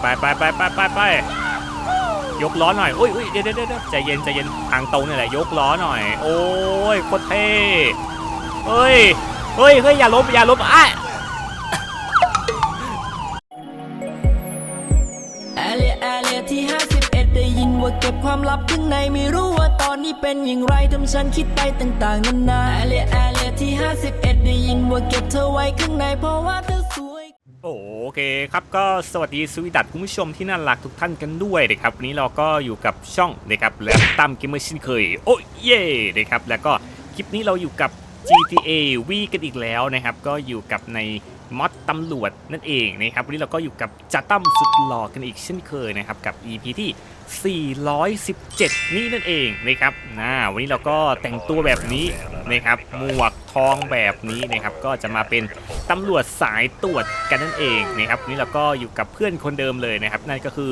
ไปไปไปไปไปไปยกล้อหน่อยอุ้ยอุ้ยเดี๋ยวเดี๋ยวเดี๋ยวใจเย็นใจเย็นทางตรงนี่แหละยกล้อหน่อย โอ้ยโคตรเท่เฮ้ยเฮ้ยเฮ้ยอย่าลบอย่าลบอะ แอเรียแอเรียที่ 51 ได้ยินว่าเก็บความลับข้างในไม่รู้ว่าตอนนี้เป็นอย่างไรทำฉันคิดไปต่างๆนานาแอเรียแอเรียที่ 51 ได้ยินว่าเก็บเธอไว้ข้างในเพราะว่าเธอ โอเคครับก็สวัสดีสวีดัตคุณผู้ชมที่น่ารักทุกท่านกันด้วยนะครับวันนี้เราก็อยู่กับช่องนะครับและตั้มเกมเมอร์ชินเคยโอ้ยเย่นะครับแล้วก็คลิปนี้เราอยู่กับ GTA V กันอีกแล้วนะครับก็อยู่กับใน มอดตำรวจนั่นเองนะครับวันนี้เราก็อยู่กับจ่าตั้มสุดหล่อกันอีกเช่นเคยนะครับกับ EP ที่ 417 นี่นั่นเองนะครับนะวันนี้เราก็แต่งตัวแบบนี้นะครับหมวกทองแบบนี้นะครับก็จะมาเป็นตำรวจสายตรวจกันนั่นเองนะครับวันนี้เราก็อยู่กับเพื่อนคนเดิมเลยนะครับ นั่นก็คือ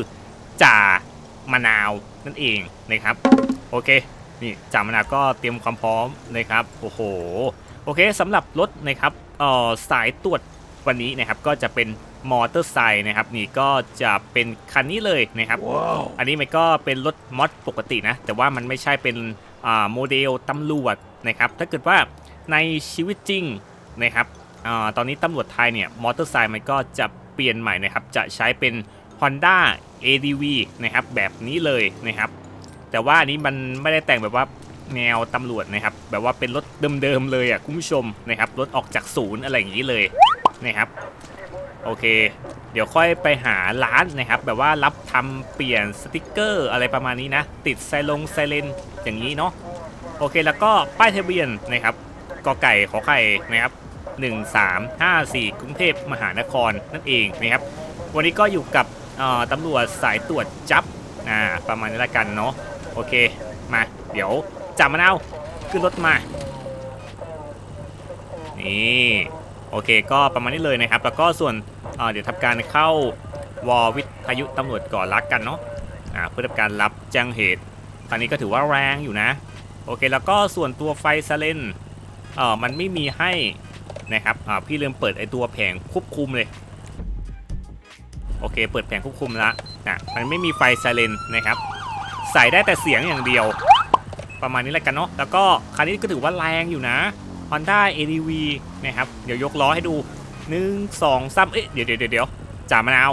จ่ามะนาวนั่นเองนะครับโอเคนี่จ่ามะนาวก็เตรียมความพร้อมนะครับโอ้โหโอเคสำหรับรถนะครับเอ่อสายตรวจ วันนี้นะครับก็จะเป็นมอเตอร์ไซค์นะครับนี่ก็จะเป็นคันนี้เลยนะครับอันนี้มันก็เป็นรถมอดปกตินะ แต่ว่ามันไม่ใช่เป็นอ่าโมเดลตำรวจนะครับ ถ้าเกิดว่าในชีวิตจริงนะครับอาตอนนี้ตำรวจไทยเนี่ยมอเตอร์ไซค์มันก็จะเปลี่ยนใหม่นะครับ จะใช้เป็น Honda ADV นะครับแบบนี้เลยนะครับ แต่ว่าอันนี้มันไม่ได้แต่งแบบว่าแนวตำรวจนะครับ แบบว่าเป็นรถเดิมๆเลยอะคุณผู้ชมนะครับรถออกจากศูนย์อะไรอย่างนี้เลย นะครับโอเค เดี๋ยวค่อยไปหาร้านนะครับ แบบว่ารับทำเปลี่ยนสติกเกอร์อะไรประมาณนี้นะ ติดไซลงไซเลนอย่างนี้เนาะโอเคแล้วก็ป้ายทะเบียนนะครับกอไก่ขอไข่นะครับ1354 กรุงเทพมหานครนั่นเองนะครับ วันนี้ก็อยู่กับตำรวจสายตรวจจับอ่าประมาณนี้ละกันเนาะโอเคมา เดี๋ยวจับมะนาวขึ้นรถมา นี่ โอเค ก็ประมาณนี้เลยนะครับ แล้วก็ส่วนเเดี๋ยวทำการเข้าวอวิทยุตำรวจก่อนรักกันเนาะอ่าเพื่อทำการรับแจ้งเหตุตอนนี้ก็ถือว่าแรงอยู่นะ โอเค แล้วก็ส่วนตัวไฟซาเลนเอ่อมันไม่มีให้นะครับอ่าพี่ลืมเปิดไอตัวแผงควบคุมเลย โอเค เปิดแผงควบคุมล้วนะมันไม่มีไฟไซเรนนะครับ ใส่ได้แต่เสียงอย่างเดียว ประมาณนี้แหละกันเนาะ แล้วก็คันนี้ก็ถือว่าแรงอยู่นะ Honda ADV นะครับ เดี๋ยวยกล้อให้ดู1 2 3เอ๊ะเดี๋ยวเดี๋ยวเดี๋ยวจ่ามะนาว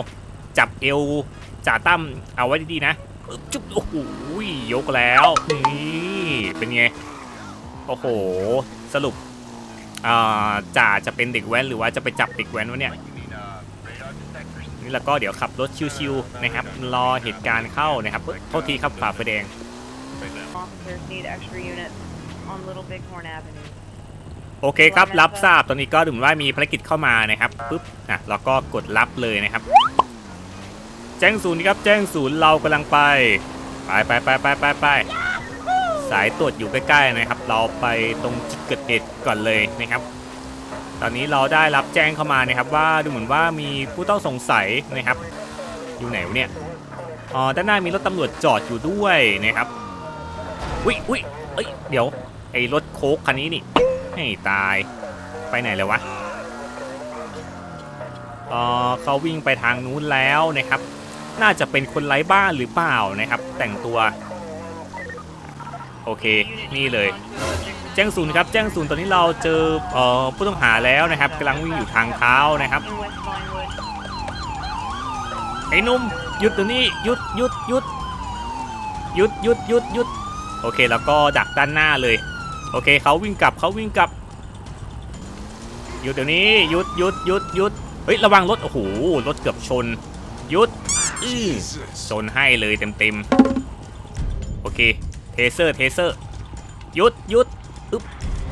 จับเอวจ่าตั้มเอาไว้ดีๆนะจุ๊บโอ้โหยกแล้ว นี่เป็นไง โอ้โห สรุปจ่าจะเป็นเด็กแว้นหรือว่าจะไปจับเด็กแว้นวะเนี่ย นี่แล้วก็เดี๋ยวขับรถชิวๆนะครับ รอเหตุการณ์เข้านะครับเอ้ยโทษทีครับฝ่าไฟแดง Officers need extra units on Little Bighorn Avenue. โอเคครับรับทราบตอนนี้ก็ถึงว่ามีภารกิจเข้ามานะครับปุ๊บอะเราก็กดรับเลยนะครับ แจ้งศูนย์ครับแจ้งศูนย์เรากำลังไปไปไปไปไปไปไปสายตรวจอยู่ใกล้ๆนะครับ เราไปตรงจุดเกิดเหตุก่อนเลยนะครับ ตอนนี้เราได้รับแจ้งเข้ามานะครับ ว่าดูเหมือนว่ามีผู้ต้องสงสัยนะครับ อยู่ไหนวะเนี่ยอ๋อด้านหน้ามีรถตำรวจจอดอยู่ด้วยนะครับอุ้ยอุ้ยเอ้ยเดี๋ยวไอ้รถโค้กคันนี้นี่ ให้ตาย ไปไหนเลยวะเออเขาวิ่งไปทางนู้นแล้วนะครับ น่าจะเป็นคนไร้บ้านหรือเปล่านะครับ แต่งตัว โอเค นี่เลย แจ้งศูนย์ครับ แจ้งศูนย์ตอนนี้เราเจอเอ่อผู้ต้องหาแล้วนะครับกำลังวิ่งอยู่ทางเท้านะครับไอ้นุ่มหยุดตัวนี้หยุดหยุดหยุดหยุดหยุดหยุดหยุดโอเค แล้วก็ดักด้านหน้าเลย โอเคเขาวิ่งกลับเขาวิ่งกลับหยุดเดี๋ยวนี้หยุดหยุดหยุดหยุดเฮ้ยระวังรถโอ้โหรถเกือบชนหยุดอื้อชนให้เลยเต็มเต็มโอเคเทเซอร์เทเซอร์หยุดหยุดอึ๊บ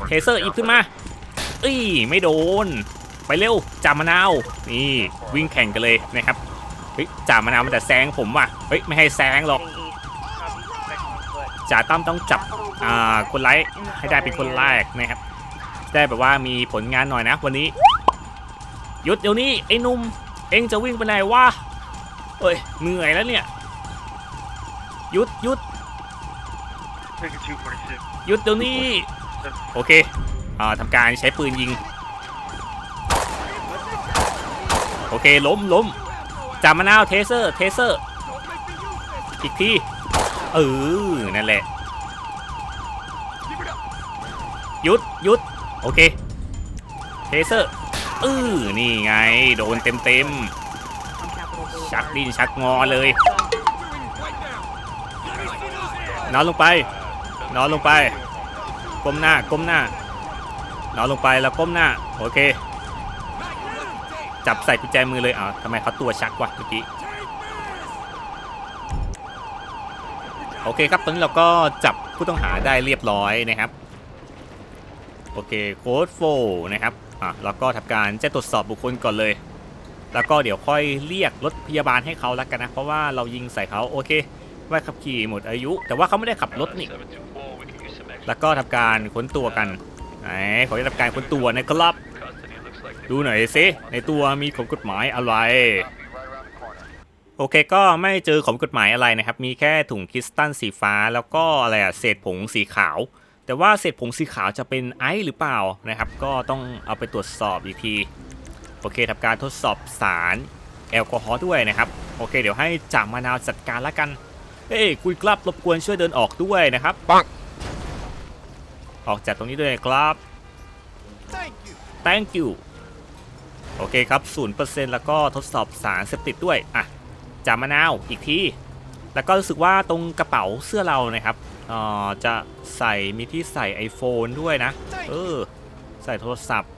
เทเซอร์อีกขึ้นมาอี้ไม่โดน ไปเร็วจามะนาวนี่วิ่งแข่งกันเลยนะครับเฮ้ยจามะนาวมันแต่แซงผมว่ะเฮ้ยไม่ให้แซงหรอก จ่าตั้มต้องจับคนไร้ายให้ได้เป็นคนแรกนะครับได้แบบว่ามีผลงานหน่อยนะวันนี้หยุดเดี๋ยวนี้ไอ้นุ่มเอ็งจะวิ่งไปไหนวะเอ้ยเหนื่อยแล้วเนี่ยหยุดหยุดหยุดเดี๋ยวนี้โอเคอ่าทำการใช้ปืนยิง โอเคล้มล้มจับมะนาวเทเซอร์เทเซอร์ อีกที เออ นั่นแหละ หยุดหยุด โอเคเทเซอร์เออนี่ไง โดนเต็มเต็มชักดิ้นชักงอเลย นอนลงไป นอนลงไป ก้มหน้า ก้มหน้า นอนลงไปแล้วก้มหน้า โอเค จับใส่กุญแจมือเลยอ้าวทำไมเขาตัวชักวะเมื่อกี้ โอเคครับตอนนี้เราก็จับผู้ต้องหาได้เรียบร้อยนะครับ โอเคโค้ดโฟนะครับอะแล้วก็ทำการแจ้งตรวจสอบบุคคลก่อนเลย แล้วก็เดี๋ยวค่อยเรียกรถพยาบาลให้เขาแล้วกันนะ เพราะว่าเรายิงใส่เขาโอเคใบขับขี่หมดอายุ แต่ว่าเขาไม่ได้ขับรถนี่แล้วก็ทำการค้นตัวกันไหนขอจะทำการค้นตัวนะครับดูหน่อยสิในตัวมีของกฎหมายอะไร โอเคก็ไม่เจอของกฎหมายอะไรนะครับ มีแค่ถุงคริสตัลสีฟ้า แล้วก็อะไรอะเศษผงสีขาว แต่ว่าเศษผงสีขาวจะเป็นไอซ์หรือเปล่านะครับ ก็ต้องเอาไปตรวจสอบอีกที โอเคทำการทดสอบสารแอลกอฮอล์ด้วยนะครับ โอเค เดี๋ยวให้จ่ามะนาวจัดการละกัน เอ้ยคุณกลับรบกวนช่วยเดินออกด้วยนะครับปังออกจากตรงนี้ด้วยครับ thank you โอเคครับ 0%แล้วก็ทดสอบสารเสพติดด้วย อะ จามะนาวอีกที แล้วก็รู้สึกว่าตรงกระเป๋าเสื้อเรานะครับออจะใส่มีที่ใส่ iPhone ด้วยนะ เออ ใส่โทรศัพท์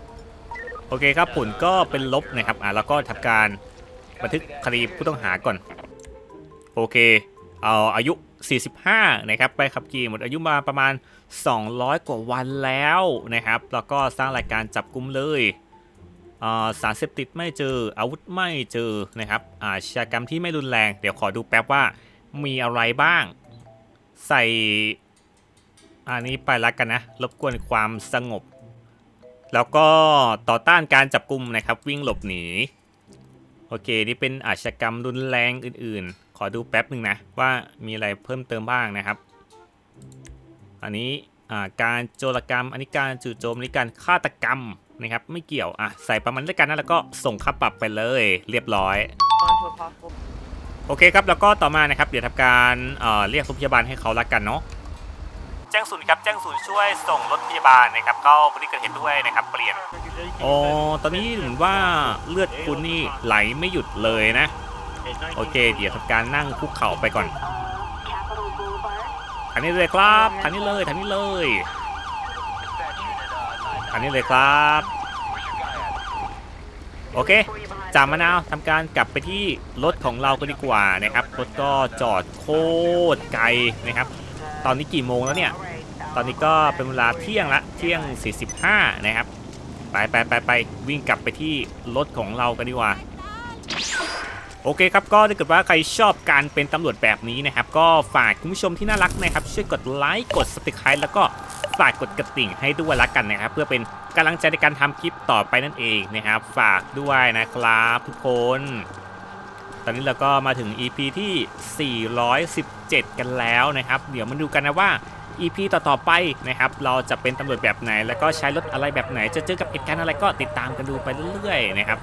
โอเคครับผลก็เป็นลบนะครับ อะแล้วก็ทำการบันทึกคดีผู้ต้องหาก่อน โอเค เอาอายุ 45 นะครับ ไปขับขี่หมดอายุมาประมาณ 200 กว่าวันแล้วนะครับ แล้วก็สร้างรายการจับกุมเลย สารเสพติดไม่เจออาวุธไม่เจอนะครับอาชญากรรมที่ไม่รุนแรง เดี๋ยวขอดูแป๊บว่ามีอะไรบ้าง ใส่อันนี้ไปละกันนะ รบกวนความสงบ แล้วก็ต่อต้านการจับกุมนะครับ วิ่งหลบหนี โอเค นี่เป็นอาชญากรรมรุนแรงอื่นๆ ขอดูแป๊บหนึ่งนะ ว่ามีอะไรเพิ่มเติมบ้างนะครับ อันนี้อาการโจรกรรม อันนี้การจู่โจมอันนี้การฆาตกรรม นะครับไม่เกี่ยวอะใส่ประมาณด้วยกันนะแล้วก็ส่งค่าปรับไปเลย เรียบร้อย On to a possible โอเคครับแล้วก็ต่อมานะครับเดี๋ยวทำการเอ่อเรียกรถพยาบาลให้เขาละกันเนาะแจ้งศูนย์ครับแจ้งศูนย์ช่วยส่งรถพยาบาลนะครับเข้าพื้นที่เกิดเหตุด้วยนะครับเปลี่ยนอ๋อตอนนี้เหมือนว่าเลือดคุณนี่ไหลไม่หยุดเลยนะ โอเค เดี๋ยวทำการนั่งคุกเข่าไปก่อนทางนี้เลยครับทางนี้เลยทางนี้เลย ทางนี้เลยครับ โอเคจามมะนาวทำการกลับไปที่รถของเรากันดีกว่านะครับรถก็จอดโคตรไกลนะครับ ตอนนี้กี่โมงแล้วเนี่ย ตอนนี้ก็เป็นเวลาเที่ยงละเที่ยง 45 นะครับ ไปไปไปไปวิ่งกลับไปที่รถของเรากันดีกว่าโอเคครับก็ถ้าเกิดว่าใครชอบการเป็นตำรวจแบบนี้นะครับ ก็ฝากคุณผู้ชมที่น่ารักนะครับ ช่วยกดไลค์กดสติคายแล้วก็ ฝากกดกระดิ่งให้ด้วยละกันนะครับ เพื่อเป็นกำลังใจในการทำคลิปต่อไปนั่นเองนะครับ ฝากด้วยนะครับทุกคน ตอนนี้เราก็มาถึง EP ที่ 417 กันแล้วนะครับ เดี๋ยวมาดูกันนะว่า EP ต่อๆไปนะครับ เราจะเป็นตำรวจแบบไหน แล้วก็ใช้รถอะไรแบบไหน จะเจอกับเหตุการณ์อะไรก็ติดตามกันดูไปเรื่อยๆนะครับ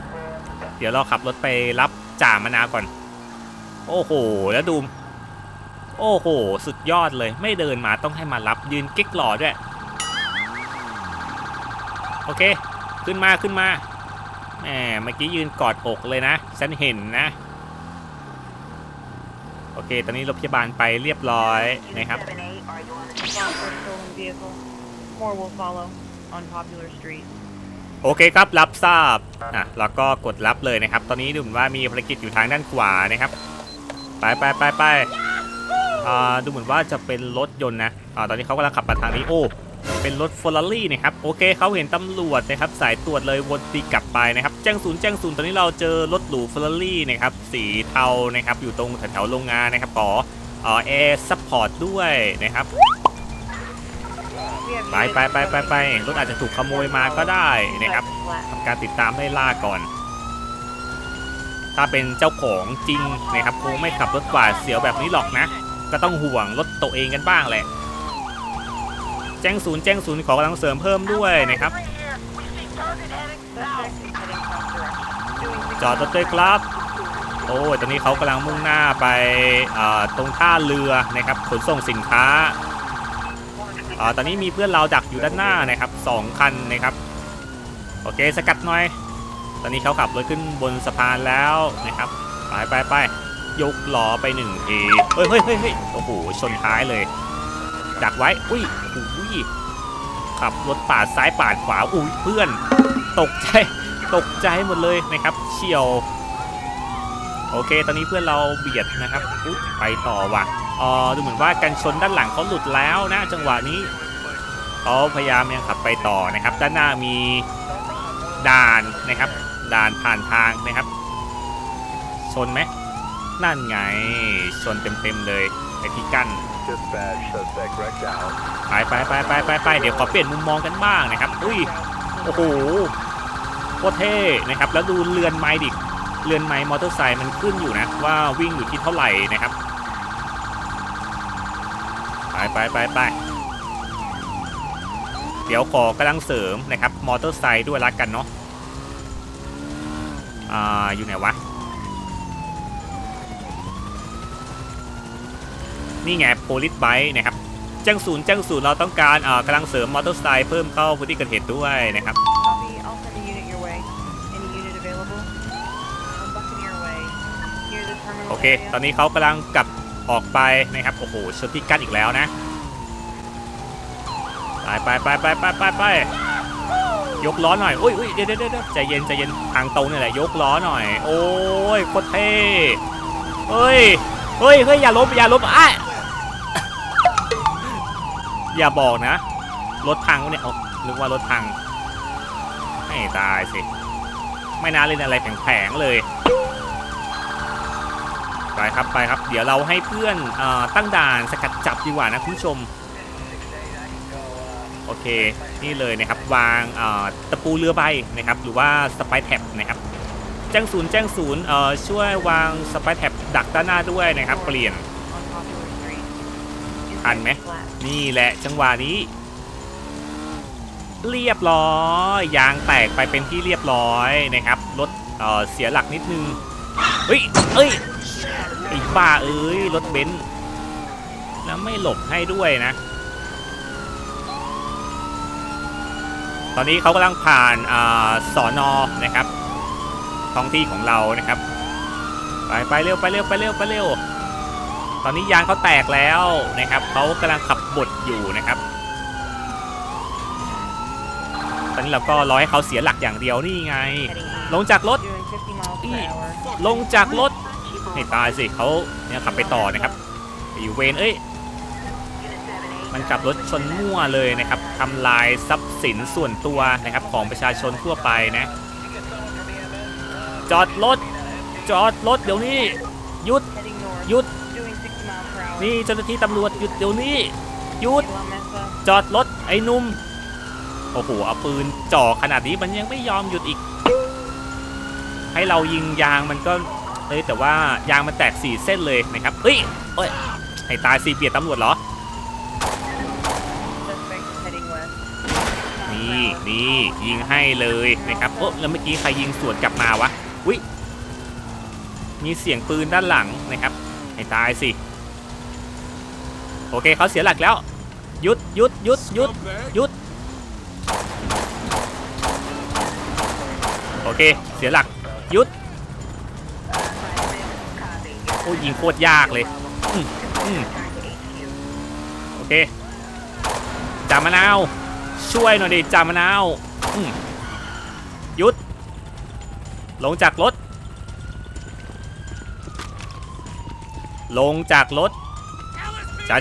เดี๋ยวเราขับรถไปรับจ่ามะนาวก่อน โอ้โห แล้วดู โอ้โห สุดยอดเลย ไม่เดินมาต้องให้มารับยืนเก๊กหล่อด้วย โอเค ขึ้นมาขึ้นมาแหมเมื่อกี้ยืนกอดอกเลยนะ ฉันเห็นนะ โอเค ตอนนี้รถพยาบาลไปเรียบร้อยนะครับ Gone for a stolen vehicle. More will follow on Popular Street. โอเคครับ รับทราบ อะ แล้วก็กดรับเลยนะครับ ตอนนี้ดูเหมือนว่ามีภารกิจอยู่ทางด้านขวานะครับ ไปไปไปไปอ่า ดูเหมือนว่าจะเป็นรถยนต์นะอ่าตอนนี้เขากำลังขับมาทางนี้โอ้เป็นรถฟอร์รารี่นะครับโอเคเขาเห็นตำรวจนะครับสายตรวจเลยวนตีกลับไปนะครับแจ้งศูนย์แจ้งศูนย์ตอนนี้เราเจอรถหรูฟอร์รารี่นะครับสีเทานะครับอยู่ตรงแถวๆโรงงานนะครับขอเออแอร์ซัพพอร์ตด้วยนะครับไปไปไปไปไปรถอาจจะถูกขโมยมาก็ได้นะครับทำการติดตามไล่ล่าก่อน ถ้าเป็นเจ้าของจริงนะครับคงไม่ขับรถหวาเสียวแบบนี้หรอกนะ ก็ต้องห่วงรถตัวเองกันบ้างแหละ แจ้งศูนย์แจ้งศูนย์ขอกำลังเสริมเพิ่มด้วยนะครับ จอดรถด้วยครับ โอ้ยตอนนี้เขากำลังมุ่งหน้าไปตรงท่าเรือนะครับ ขนส่งสินค้าอตอนนี้มีเพื่อนเราดักอยู่ด้านหน้านะครับสองคันนะครับ โอเคสกัดหน่อย ตอนนี้เขาขับรถขึ้นบนสะพานแล้วนะครับ ไปไปไป ยกล้อไปหนึ่งทีเฮ้ยเฮ้ยเฮ้ยโอ้โห ชนท้ายเลย ดักไว้ อุ้ยอุ้ยขับรถปาดซ้ายปาดขวา อุ้ยเพื่อน ตกใจ ตกใจหมดเลยนะครับเฉียว โอเค ตอนนี้เพื่อนเราเบียดนะครับ อุ๊ยไปต่อว่ะอ๋อดูเหมือนว่ากันชนด้านหลังเขาหลุดแล้วนะ จังหวะนี้เขาพยายามยังขับไปต่อนะครับ ด้านหน้ามีด่านนะครับ ด่านผ่านทางนะครับ ชนไหม นั่นไง ชนเต็มๆเลยไอที่กั้น Dispatch suspect wrecked out. ไปไปไปไปไปไปเดี๋ยวขอเปลี่ยนมุมมองกันบ้างนะครับ อุ้ย โอ้โหโคตรเท่นะครับ แล้วดูเรือนไม้ดิเรือนไม้มอเตอร์ไซค์มันขึ้นอยู่นะ ว่าวิ่งอยู่ที่เท่าไหร่นะครับ ไปไปไปไปเดี๋ยวขอกำลังเสริมนะครับ มอเตอร์ไซค์ด้วยละกันเนาะ อ่า อยู่ไหนวะ นี่ไงโพลิสไบนะครับแจ้งศูนย์แจ้งศูนย์เราต้องการอ่ากำลังเสริมมอเตอร์ไซค์เพิ่มเข้าพื้นที่เกิดเหตุด้วยนะครับ Copy. I'll send a unit your way. Any unit available? I'm bucking your way. Near the terminal โอเค area. ตอนนี้เขากำลังกลับออกไปนะครับ โอ้โหชนที่กั้นอีกแล้วนะ ไปไปไปไปไปไปไปยกล้อหน่อย อุ้ยอุ้ยเดี๋ยวเดี๋ยวเดี๋ยวใจเย็นใจเย็นทางตรงนี่แหละ ยกล้อหน่อย โอ้ยโคตรเท่เฮ้ย เฮ้ยเฮ้ยอย่าลบอย่าลบอะ อย่าบอกนะ รถพังวะเนี่ยเอานึกว่ารถพังให้ตายสิ ไม่น่าเล่นอะไรแผลงๆเลย ไปครับไปครับ เดี๋ยวเราให้เพื่อนอตั้งด่านสกัดจับดีกว่านะคุณผู้ชม โอเค นี่เลยนะครับวางตะปูเรือใบนะครับ หรือว่าสไปแท็บนะครับ แจ้งศูนย์แจ้งศูนย์ช่วยวางสไปแท็บดักด้านหน้าด้วยนะครับ เปลี่ยน ทันไหม Inside flat. นี่แหละจังหวะนี้ เรียบร้อยยางแตกไปเป็นที่เรียบร้อยนะครับรถเอ่อเสียหลักนิดนึงเฮ้ยเอ้ยไอ้บ้าเอ้ยรถเบนซ์แล้วไม่หลบให้ด้วยนะ ตอนนี้เขากำลังผ่านอาสอนอนะครับท้องที่ของเรานะครับ ไปไปเร็วไปเร็วไปเร็วไปเร็ว ตอนนี้ยางเขาแตกแล้วนะครับเขากำลังขับบดอยู่นะครับ ตอนนี้เราก็รอให้เขาเสียหลักอย่างเดียวนี่ไง Heading east. ลงจากรถ Doing 50 miles per East. hour. ลงจากรถให้ตายสิเขาเนี่ยขับไปต่อนะครับไอ้อยู่เวนเอ้ยมันขับรถชนมั่วเลยนะครับทำลายทรัพย์สินส่วนตัวนะครับของประชาชนทั่วไปนะ จอดรถจอดรถเดี๋ยวนี้หยุด Heading north. หยุด นี่เจ้าหน้าที่ตำรวจหยุดเดี๋ยวนี้หยุดจอดรถไอ้นุ่มโอ้โหเอาปืนจ่อขนาดนี้มันยังไม่ยอมหยุดอีก ให้เรายิงยางมันก็เอ้ยแต่ว่ายางมันแตกสี่เส้นเลยนะครับเฮ้ยเอ้ยให้ตายสีเบียดตำรวจเหรอนี่นี่ยิงให้เลยนะครับโอ้แล้วเมื่อกี้ใครยิงสวนกลับมาวะอุ้ยมีเสียงปืนด้านหลังนะครับให้ตายสิ โอเคเขาเสียหลักแล้วหยุดหยุดหยุดหยุดหยุดโอเคเสียหลักหยุดโอ้ยิงโคตรยากเลยอืมอืมโอเคจามะนาวช่วยหน่อยดิจามะนาวอืมหยุด ลงจากรถ ลงจากรถ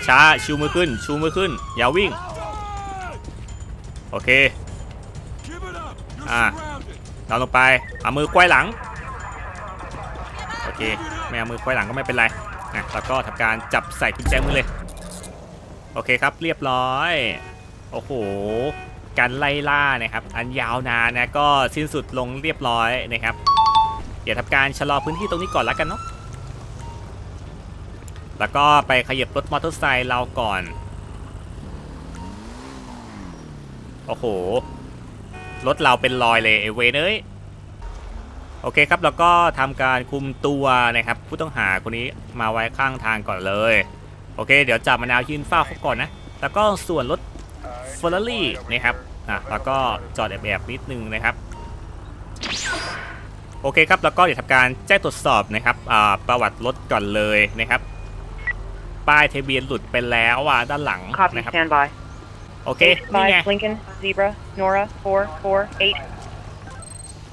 ช้าๆชูมือขึ้น ชูมือขึ้น อย่าวิ่ง โอเค อ่าเราลงไป เอามือควายหลัง โอเค ไม่เอามือควายหลังก็ไม่เป็นไรอะแล้วก็ทำการจับใส่กุญแจมือเลย โอเคครับ เรียบร้อย โอ้โห การไล่ล่านะครับ อันยาวนานนะ ก็สิ้นสุดลงเรียบร้อยนะครับ เดี๋ยวทำการชะลอพื้นที่ตรงนี้ก่อนแล้วกันเนาะ แล้วก็ไปขยับรถมอเตอร์ไซค์เราก่อน โอ้โห รถเราเป็นรอยเลยไอเวนเอ้ย โอเคครับ แล้วก็ทำการคุมตัวนะครับ ผู้ต้องหาคนนี้มาไว้ข้างทางก่อนเลย โอเค เดี๋ยวจับมะนาวยืนเฝ้าเขาก่อนนะ แล้วก็ส่วนรถเฟอร์รารี่นะครับอะแล้วก็จอดแอบๆนิดนึงนะครับโอเคครับ แล้วก็เดี๋ยวทำการแจ้งตรวจสอบนะครับประวัติรถก่อนเลยนะครับ ป้ายทะเบียนหลุดไปแล้วอะด้านหลัง Copy, นะครับ stand by. โอเค นี่ไง Five Lincoln, Zebra, Nora, 448.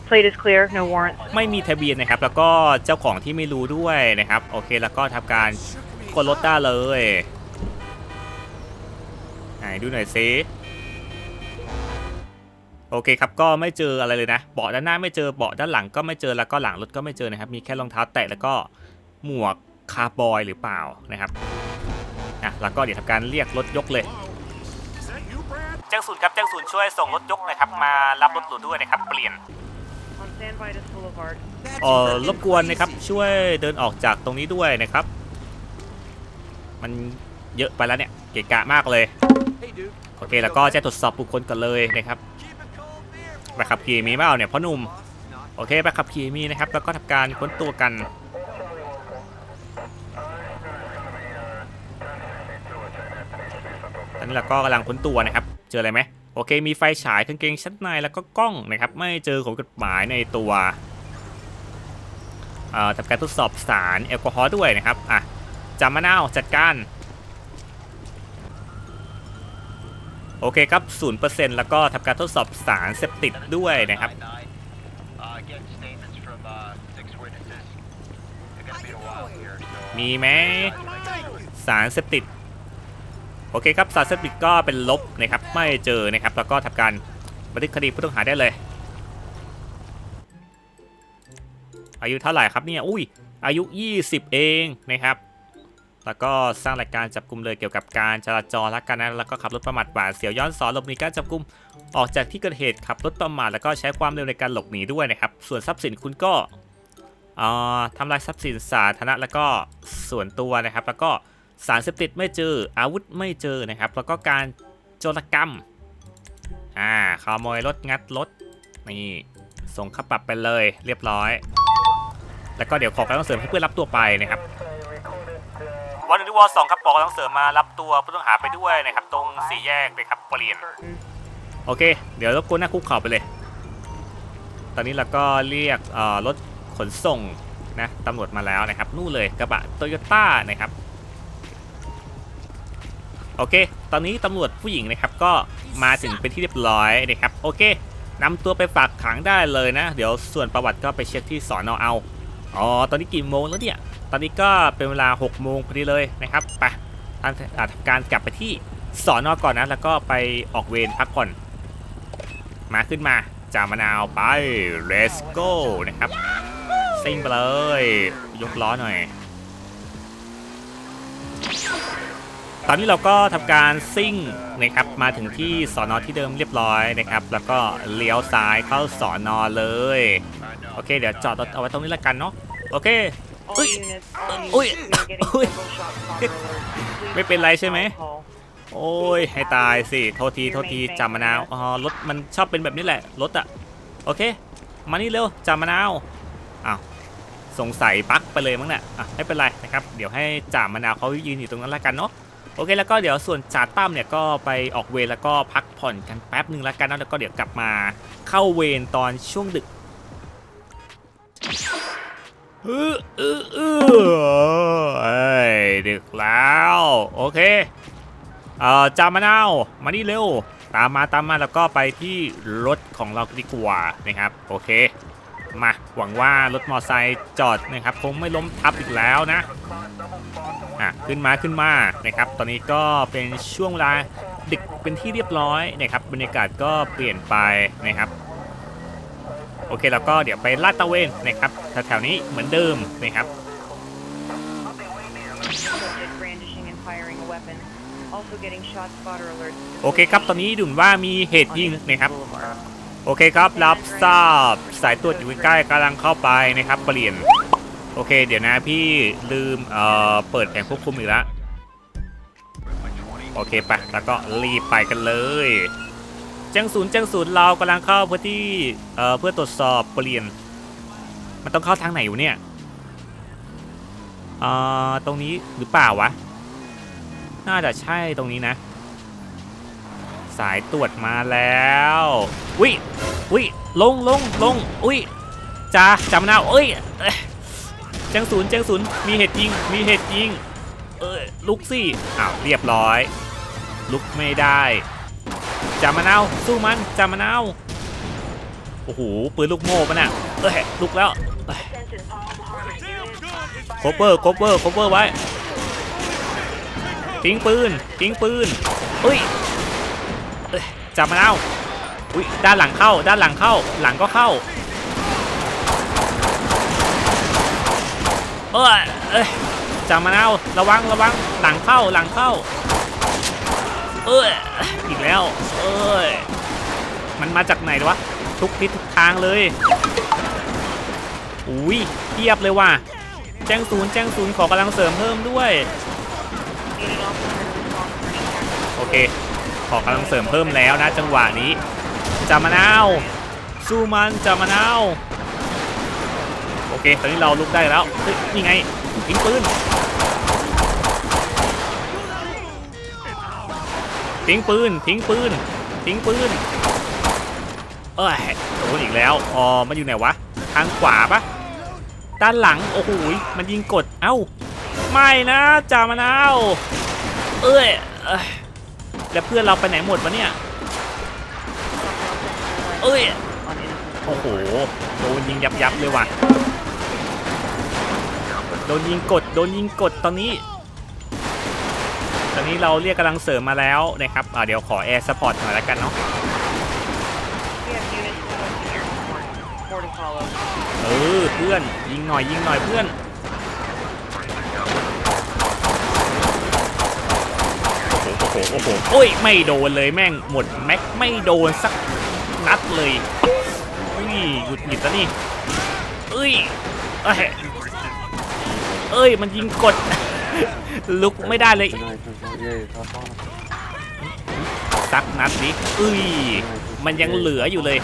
Plate is clear, no warrants. ไม่มีทะเบียนนะครับ แล้วก็เจ้าของที่ไม่รู้ด้วยนะครับ โอเคแล้วก็ทำการกดรถได้เลยไหนดูหน่อยซิโอเคครับก็ไม่เจออะไรเลยนะ เบาะด้านหน้าไม่เจอเบาะด้านหลังก็ไม่เจอแล้วก็หลังรถก็ไม่เจอนะครับ มีแค่รองเท้าแตะแล้วก็หมวก คาร์บอยหรือเปล่านะครับอะแล้วก็เดี๋ยวทำการเรียกรถยกเลยแจ้งศูนย์ครับแจ้งศูนย์ช่วยส่งรถยกหนะครับมารับรถหลุดด้วยนะครับเปลี่ยน On standby to Boulevard. เออรบกวนนะครับช่วยเดินออกจากตรงนี้ด้วยนะครับ มันเยอะไปแล้วเนี่ยเกะกะมากเลยโอเคแล้วก็จะตรวจสอบบุคคลกันเลยนะครับใบขับขี่มีเปล่าเนี่ยพ่อหนุ่มโอเคใบขับขี่มีนะครับ แล้วก็ทำการค้นตัวกันตอ นนี้เราก็กำลังค้นตัวนะครับ เจออะไรไหมโอเค มีไฟฉายกางเกงชั้นในแล้วก็กล้องนะครับ ไม่เจอของกฎหมายในตัวทำการทดสอบสารแอลกอฮอล์ด้วยนะครับ อะจามะนาวจัดการ โอเคครับ 0%แล้วก็ทำการทดสอบสารเสพติดด้วยนะครับ มีไหมสารเสพติด โอเคครับสาเสพติดก็เป็นลบนะครับไม่เจอนะครับแล้วก็ทำการบันทึกคดีผู้ต้องหาได้เลย อายุเท่าไหร่ครับเนี่ยอุ้ยอายุ 20 เองนะครับ แล้วก็สร้างรายการจับกลุ่มเลยเกี่ยวกับการจราจรและการนั้นแล้วก็ขับรถประมาทหวาดเสียวย้อนสอนหลบหนีการจับกลุ่มออกจากที่เกิดเหตุขับรถประมาทแล้วก็ใช้ความเร็วในการหลบหนีด้วยนะครับ ส่วนทรัพย์สินคุณก็ทำลายทรัพย์สินสาธารณะแล้วก็ส่วนตัวนะครับ แล้วก็ สารเสพติดไม่เจอ อาวุธไม่เจอนะครับ แล้วก็การโจรกรรม อ่าขโมยรถงัดรถ นี่ ส่งค่าปรับไปเลยเรียบร้อย แล้วก็เดี๋ยวขอกำลังเสริมให้เพื่อนรับตัวไปนะครับวันนี้วอสองครับบอกกำลังเสริมมารับตัวผู้ต้องหาไปด้วยนะครับ ตรงสี่แยกเลยครับเปลี่ยนโอเค เดี๋ยวรบกวนหน้าคุกเข่าไปเลย ตอนนี้เราก็เรียกเอ่อรถขนส่งนะตำรวจมาแล้วนะครับ นู่นเลยกระบะโตโยต้านะครับ โอเค ตอนนี้ตำรวจผู้หญิงนะครับก็มาถึงเป็นที่เรียบร้อยนะครับ โอเคนำตัวไปฝากขังได้เลยนะ เดี๋ยวส่วนประวัติก็ไปเช็คที่สอนอเอา อ๋อ ตอนนี้กี่โมงแล้วเนี่ย ตอนนี้ก็เป็นเวลา6โมงพอดีเลยนะครับ ไปทำอ่าทำการกลับไปที่สอนอก่อนนะ แล้วก็ไปออกเวรพักผ่อน มาขึ้นมาจามะนาวไป let's go นะครับซิ่งไปเลย ยกล้อหน่อย ตอนนี้เราก็ทำการซิ่งนะครับมาถึงที่สอนอที่เดิมเรียบร้อยนะครับ แล้วก็เลี้ยวซ้ายเข้าสอนอเลย โอเค เดี๋ยวจอดรถเอาไว้ตรงนี้ละกันเนาะโอเค All Ui. units, all Ui. units, we are getting Ui. several shots fired alert. Please ไม่เป็นไรใช่ไหม alcohol. โอ้ยให้ตายสิโทษทีโทษทีจามะนาวอ๋อรถมันชอบเป็นแบบนี้แหละรถอะโอเค มานี่เร็วจามะนาวอ้าวสงสัยปักไปเลยมั้งเนี่ยอะไม่เป็นไรนะครับ เดี๋ยวให้จ่ามะนาวเขายืนอยู่ตรงนั้นละกันเนาะ โอเคแล้วก็เดี๋ยวส่วนจ่าตั้มเนี่ยก็ไปออกเวรแล้วก็พักผ่อนกันแป๊บหนึ่งแล้วกันแล้วก็เดี๋ยวกลับมาเข้าเวรตอนช่วงดึกเออเออเออเอ้ยดึกแล้วโอเคเอ่อจามะนาวมานี่เร็ว ตามมาตามมาแล้วก็ไปที่รถของเราดีกว่านะครับโอเค มาหวังว่ารถมอไซค์จอดนะครับคงไม่ล้มทับอีกแล้วนะอะขึ้นมาขึ้นมานะครับ ตอนนี้ก็เป็นช่วงเวลาดึกเป็นที่เรียบร้อยนะครับ บรรยากาศก็เปลี่ยนไปนะครับ โอเคแล้วก็เดี๋ยวไปลาดตระเวนนะครับแถวๆนี้เหมือนเดิมนะครับ Subject brandishing and firing a weapon. Also getting shot spotter alerts. โอเคครับ ตอนนี้ดูเหมือนว่ามีเหตุยิง on นะครับ Boulevard. โอเคครับ รับทราบสายตรวจอยู่ใกล้กำลังเข้าไปนะครับ เปลี่ยน โอเค เดี๋ยวนะพี่ลืมเอ่อเปิดแผงควบคุมอีกแล้วโอเคไปแล้วก็รีบไปกันเลยจ้งศูนย์จ้งศูนย์เรากำลังเข้าเพื่อที่เอ่อเพื่อตรวจสอบเปลี่ยน มันต้องเข้าทางไหนอยู่เนี่ยเอ่อตรงนี้หรือเปล่าวะ น่าจะใช่ตรงนี้นะ สายตรวจมาแล้ววิวิลงลงลงอุ้ยจ้าจำนาวเอ้ยเอ้ยแจังศูนย์แจังศูนย์มีเหตุยิงมีเหตุยิงเอ้ยลุกสิอ้าวเรียบร้อย ลุกไม่ได้จามะนาวสู้มันจามะนาวโอ้โหปืนลูกโม่ปะน่ะเอ้ยลุกแล้วโคเปอร์โคเปอร์โคเปอร์ไว้ทิ้งปืนทิ้งปืนเอ้ย จับมะนาวอุ้ยด้านหลังเข้า ด้านหลังเข้า หลังก็เข้า เอ้ยเอ้ยจับมะนาวระวังระวังหลังเข้าหลังเข้า เอ้ยอีกแล้ว เอ้ยมันมาจากไหนวะทุกทิศทุกทางเลยอุ้ยเทียบเลยว่ะแจ้งศูนย์แจ้งศูนย์ขอกำลังเสริมเพิ่มด้วย โอเค ขอกำลังเสริมเพิ่มแล้วนะจังหวะนี้จามะนาวสู้มันจามะนาวโอเคตอนนี้เราลุกได้แล้วเฮ้ยนี่ไงทิ้งปืนทิ้งปืนทิ้งปืนทิ้งปืนเอ้ยโดนอีกแล้วอ๋อมันอยู่ไหนวะทางขวาปะด้านหลังโอ้โหมันยิงกดเอ้าไม่นะจามะนาวเอ้ยเอ้ย แล้วเพื่อนเราไปไหนหมดวะเนี่ยเอ้ย on innocent โอ้โหโดนยิงยับยับเลยว่ะโดนยิงกดโดนยิงกดตอนนี้ ตอนนี้เราเรียกกำลังเสริมมาแล้วนะครับอ่าเดี๋ยวขอแอร์สปอร์ตหน่อยแล้วกันเนาะ We have units close to airport. Port Apollo. เออเพื่อนยิงหน่อยยิงหน่อยเพื่อน โอ้โหโอ้โหโอ้ยไม่โดนเลยแม่งหมดแม็กไม่โดนสักนัดเลยอุ้ยหยุดหยิบแล้วนี่เอ้ยเอ้ยเอ้ยมันยิงกด ลุกไม่ได้เลยสักนัดดิเอ้ยมันยังเหลืออยู่เลย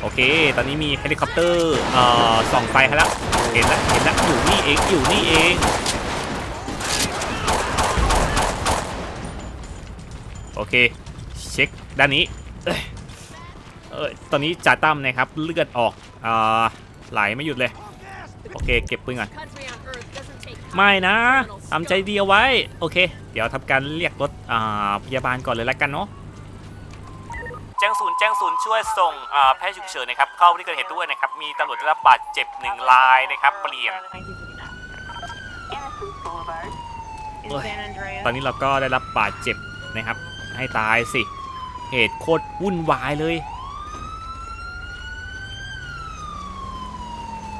โอเค ตอนนี้มีเฮลิคอปเตอร์เอ่อส่องไฟให้แล้วเห็นแล้วเห็นแล้วอยู่นี่เองอยู่นี่เอง โอเค เช็คด้านนี้เอ้ยเอยตอนนี้จ่าตั้มนะครับเลือดออกอ่าไหลไม่หยุดเลย โอเค เก็บปืนก่อน country on Earth doesn't take ไม่นะทำใจเดียวไว้ โอเค เดี๋ยวทำการเรียกรถอ่าพยาบาลก่อนเลยละกันเนาะแจ้งศูนย์แจ้งศูนย์ช่วยส่งอ่าแพทย์ฉุกเฉินนะครับเข้าที่เกิดเหตุด้วยนะครับ มีตำรวจได้รับบาดเจ็บหนึ่งรายนะครับ เปลี่ยน In Ôi, San Andreas. ตอนนี้เราก็ได้รับบาดเจ็บนะครับ ให้ตายสิ เหตุโคตรวุ่นวายเลย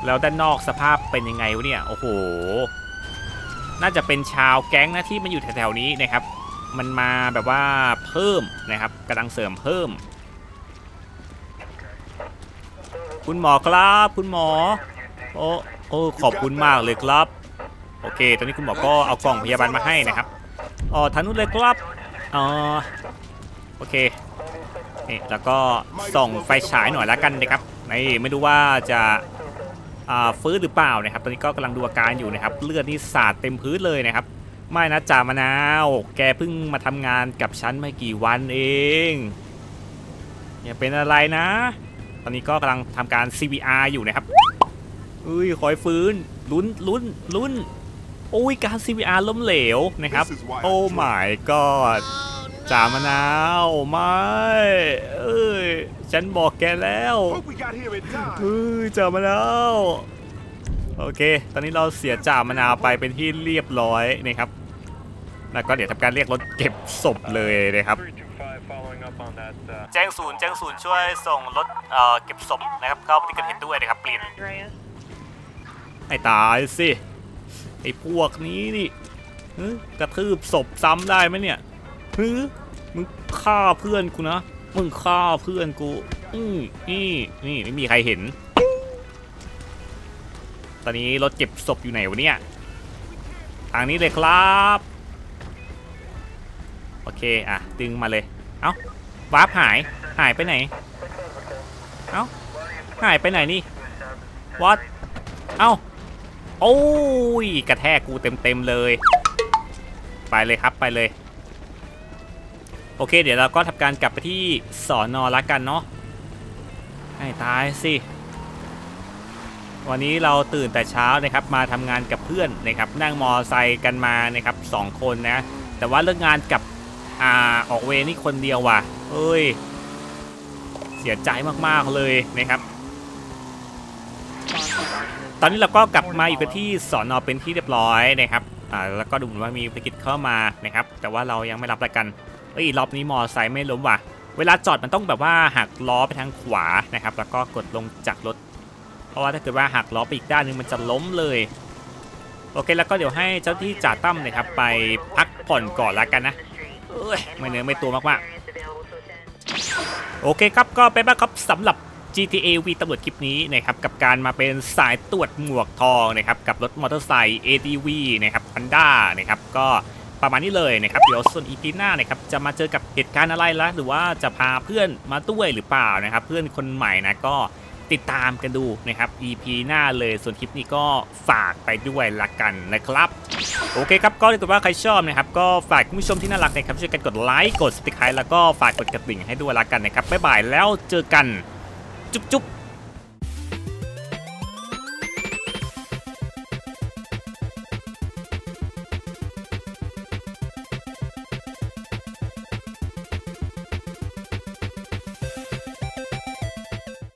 แล้วด้านนอกสภาพเป็นยังไงวะเนี่ย โอ้โห น่าจะเป็นชาวแก๊งนะที่มันอยู่แถวๆนี้นะครับ มันมาแบบว่าเพิ่มนะครับกำลังเสริมเพิ่ม คุณหมอครับคุณหมอ โอ้โอ้ขอบคุณมากเลยครับ โอเค ตอนนี้คุณหมอก็เอากล่องพยาบาลมาให้นะครับอ๋อทานู้นเลยครับ อ๋อโอเคนี่แล้วก็ส่องไฟฉายหน่อยละกันนะครับนี่ไม่รู้ว่าจะฟื้นหรือเปล่านะครับตอนนี้ก็กำลังดูอาการอยู่นะครับ เลือดนี่สาดเต็มพื้นเลยนะครับ ไม่นะจ่ามะนาว แกเพิ่งมาทำงานกับฉันไม่กี่วันเองอย่าเป็นอะไรนะ ตอนนี้ก็กำลังทำการ CVR อยู่นะครับอุ้ยคอยฟื้นลุ้นลุ้นลุ้น โอ้ยการ CVR ล้มเหลวนะครับ โอ้ my god จ่ามะนาวไม่เอ้ยฉันบอกแกแล้ว Hope we got here in time. เฮ้ยจ่ามะนาวโอเค ตอนนี้เราเสียจ่ามะนาวไปเป็นที่เรียบร้อยนะครับ แล้วก็เดี๋ยวทำการเรียกรถเก็บศพเลยนะครับ325 following up on that. Uh, แจ้งศูนย์แจ้งศูนย์ช่วยส่งรถเอ่อเก็บศพนะครับเข้าที่เกิดเหตุด้วยนะครับเปลี่ยน San Andreas. ให้ตายสิ ไอ้พวกนี้นี่กระทืบศพซ้ำได้ไหมเนี่ยฮึมึงฆ่าเพื่อนกูนะ มึงฆ่าเพื่อนกู อือนี่นี่ไม่มีใครเห็น ตอนนี้รถเก็บศพอยู่ไหนวะเนี่ย ทางนี้เลยครับ โอเค อะ ดึงมาเลย เอ้าวาร์ปหาย หายไปไหน เอ้า หายไปไหนนี่วัดเอ้า โอ้ยกระแทกกูเต็มๆเลย ไปเลยครับไปเลย โอเค เดี๋ยวเราก็ทำการกลับไปที่สอนอละกันเนาะให้ตายสิวันนี้เราตื่นแต่เช้านะครับมาทำงานกับเพื่อนนะครับนั่งมอไซค์กันมานะครับสองคนนะ แต่ว่าเลิกงานกับอ่าออกเวรนี่คนเดียวว่ะเอ้ย เสียใจมากๆเลยนะครับ ตอนนี้เราก็กลับมาอยู่กันที่สอนอเป็นที่เรียบร้อยนะครับอ่าแล้วก็ดูเหมือนว่ามีภารกิจเข้ามานะครับ แต่ว่าเรายังไม่รับประกันเอ้ยรอบนี้มอไซค์ไม่ล้มว่ะ เวลาจอดมันต้องแบบว่าหักล้อไปทางขวานะครับ แล้วก็กดลงจากรถ เพราะว่าถ้าเกิดว่าหักล้อไปอีกด้านหนึงมันจะล้มเลย โอเคแล้วก็เดี๋ยวให้เจ้าที่จ่าตั้มนะครับไปพักผ่อนก่อนละกันนะเอ้ยไม่เนื้อไม่ตัวมากๆโอเคครับก็เป็นบ้างครับสำหรับ GTA V ตำรวจคลิปนี้นะครับกับการมาเป็นสายตรวจหมวกทองนะครับกับรถมอเตอร์ไซค์ ADV นะครับ Honda นะครับก็ประมาณนี้เลยนะครับเดี๋ยวส่วน EP หน้านะครับจะมาเจอกับเหตุการณ์อะไรละหรือว่าจะพาเพื่อนมาด้วยหรือเปล่านะครับ เพื่อนคนใหม่นะก็ติดตามกันดูนะครับ EP หน้าเลยส่วนคลิปนี้ก็ฝากไปด้วยละกันนะครับ โอเคครับก็ถ้าเกิดว่าใครชอบนะครับ ก็ฝากคุณผู้ชมที่น่ารักนะครับช่วยกันกดไลค์กดสติคายแล้วก็ฝากกดกระดิ่งให้ด้วยละกันนะครับบ๊ายบายแล้วเจอกัน จุ๊บจุ๊บ